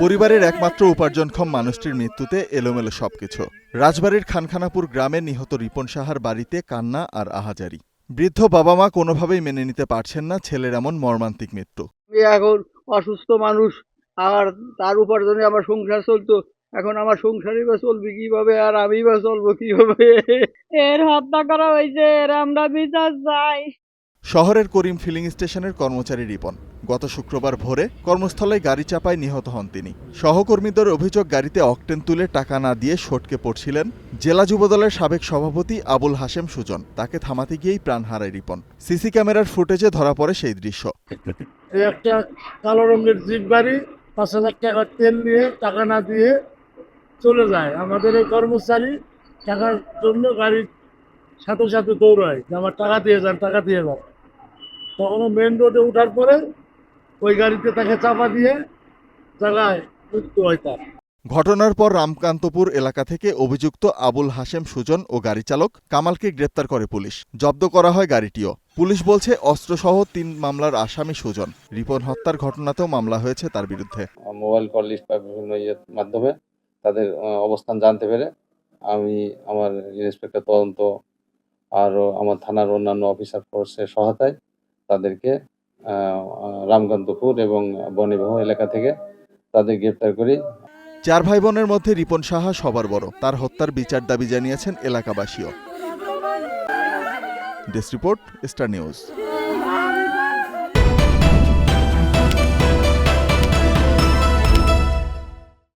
পরিবারের একমাত্র উপার্জনক্ষম মানুষটির মৃত্যুতে এলোমেলো সবকিছু। রাজবাড়ির খানখানাপুর গ্রামে নিহত রিপন সাহার বাড়িতে কান্না আর আহাজারি। বৃদ্ধ বাবা মা কোনোভাবেই মেনে নিতে পারছেন না ছেলের এমন মর্মান্তিক মৃত্যু। আমি এখন অসুস্থ মানুষ আর তার উপার্জনে আমার সংসার চলতো। এখন আমার সংসারই বা চলবে কীভাবে আর আমি বা চলবো কীভাবে? এর হত্যা করা হয়েছে এর আমরা বিচার চাই। শহরের করিম ফিলিং স্টেশনের কর্মচারী রিপন। গত শুক্রবার ভোরে কর্মস্থলে গাড়ি চাপায় নিহত হন তিনি। সহকর্মীদের অভিযোগ, গাড়িতে অকটেন তুলে টাকা না দিয়ে সটকে পড়ছিলেন জেলা যুবদলের সাবেক সভাপতি আবুল হাশেম সুজন। তাকে থামাতে গিয়েই প্রাণ হারায় রিপন। সিসি ক্যামেরার ফুটেজে ধরা পড়ে সেই দৃশ্য। একটা কালো রঙের জিপ গাড়ি, পাঁচ হাজার টাকা তেল নিয়ে টাকা না দিয়ে চলে যায়। আমাদের এই কর্মচারী টাকার জন্য গাড়ির সাথে সাথে দৌড়ায় আমার টাকা দিয়ে যান, টাকা দিয়ে যান। তখন মেন রোডে ওঠার পরে ওই গাড়িতে তাকে চাপা দিয়ে জায়গায় মৃত্যু হয় তার। ঘটনার পর রামকান্তপুর এলাকা থেকে অভিযুক্ত আবুল হাশেম সুজন ও গাড়ি চালক কামালকে গ্রেপ্তার করে পুলিশ। জব্দ করা হয় গাড়িটিও। পুলিশ বলছে অস্ত্রসহ তিন মামলার আসামি সুজন। রিপন হত্যার ঘটনাতেও মামলা হয়েছে তার বিরুদ্ধে। মোবাইল কল লিস্ট বা বিভিন্ন ইয়ের মাধ্যমে তাদের অবস্থান জানতে পেরে আমি আমার ইন্সপেক্টর তদন্ত আরও আমার থানার অন্যান্য অফিসার ফোর্সের সহায়তায় তাদেরকে রামকান্তপুর এবং বনিবাহ এলাকা থেকে তাদের গ্রেপ্তার করি। চার ভাই বোনের মধ্যে রিপন সাহা সবার বড়। তার হত্যার বিচার দাবি জানিয়েছেন এলাকাবাসীও। Desk report, star news.